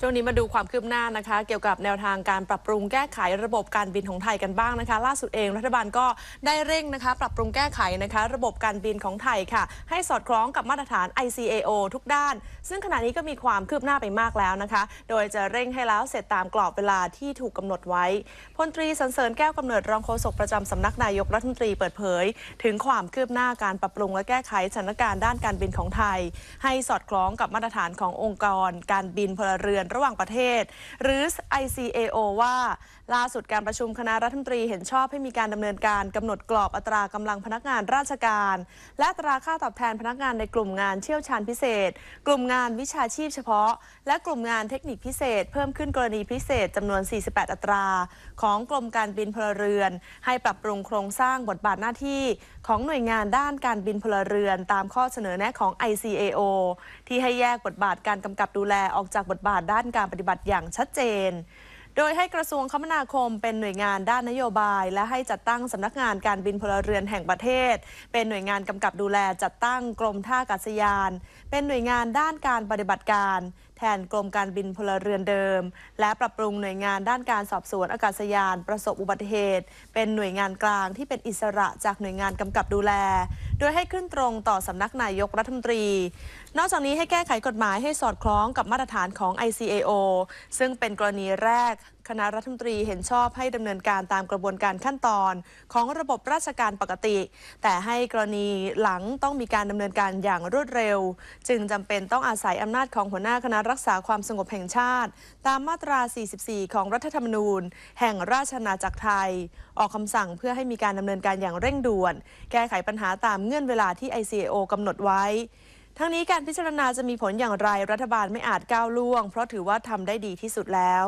ช่วงนี้มาดูความคืบหน้านะคะ เกี่ยวกับแนวทางการปรับปรุงแก้ไขระบบการบินของไทยกันบ้างนะคะ ล่าสุดเองรัฐบาลก็ได้เร่งนะคะ ปรับปรุงแก้ไขนะคะ ระบบการบินของไทยค่ะ ให้สอดคล้องกับมาตรฐาน ICAO ทุกด้าน ซึ่งขณะนี้ก็มีความคืบหน้าไปมากแล้วนะคะ โดยจะเร่งให้แล้วเสร็จตามกรอบเวลาที่ถูกกำหนดไว้พลตรีสันเสริญแก้วกำเนิดรองโฆษกประจำสำนักนายกรัฐมนตรีเปิดเผย ถึงความคืบหน้าการปรับปรุงและแก้ไขสถานการณ์ด้านการบินของไทย ให้สอดคล้องกับมาตรฐานขององค์กร การบินพลเรือนระหว่างประเทศ หรือ ICAO ว่า ล่าสุดการประชุมคณะรัฐมนตรีเห็นชอบให้มีการดำเนินการกำหนดกรอบอัตรากำลังพนักงานราชการ และอัตราค่าตอบแทนพนักงานในกลุ่มงานเชี่ยวชาญพิเศษ กลุ่มงานวิชาชีพเฉพาะ และกลุ่มงานเทคนิคพิเศษ เพิ่มขึ้นกรณีพิเศษจำนวน 48 อัตรา ของกรมการบินพลเรือน ให้ปรับปรุงโครงสร้างบทบาทหน้าที่ของหน่วยงานด้านการบินพลเรือน ตามข้อเสนอแนะของ ICAO ที่ให้แยกบทบาทการกำกับดูแลออกจากบทบาทด้านการปฏิบัติอย่างชัดเจน โดยให้กระทรวงคมนาคมเป็นหน่วยงานด้านนโยบาย และให้จัดตั้งสำนักงานการบินพลเรือนแห่งประเทศ เป็นหน่วยงานกำกับดูแลจัดตั้งกรมท่าอากาศยาน เป็นหน่วยงานด้านการปฏิบัติการแทนกรมการบินพลเรือนเดิม และปรับปรุงหน่วยงานด้านการสอบสวนอากาศยาน ประสบอุบัติเหตุ เป็นหน่วยงานกลางที่เป็นอิสระจากหน่วยงานกำกับดูแลโดยให้ขึ้นตรงต่อสำนักนายกรัฐมนตรี นอกจากนี้ให้แก้ไขกฎหมายให้สอดคล้องกับมาตรฐานของ ICAO ซึ่งเป็นกรณีแรก คณะรัฐมนตรีเห็นชอบให้ดำเนินการตามกระบวนการขั้นตอน ของระบบราชการปกติ แต่ให้กรณีหลังต้องมีการดำเนินการอย่างรวดเร็ว จึงจำเป็นต้องอาศัยอำนาจของหัวหน้าคณะรักษาความสงบแห่งชาติ ตามมาตรา 44 ของรัฐธรรมนูญ แห่งราชอาณาจักรไทย ออกคำสั่งเพื่อให้มีการดำเนินการอย่างเร่งด่วน แก้ไขปัญหาตามเงื่อนเวลาที่ ICAO กำหนดไว้ทั้งนี้การพิจารณาจะมีผลอย่างไรรัฐบาลไม่อาจก้าวล่วง เพราะถือว่าทำได้ดีที่สุดแล้ว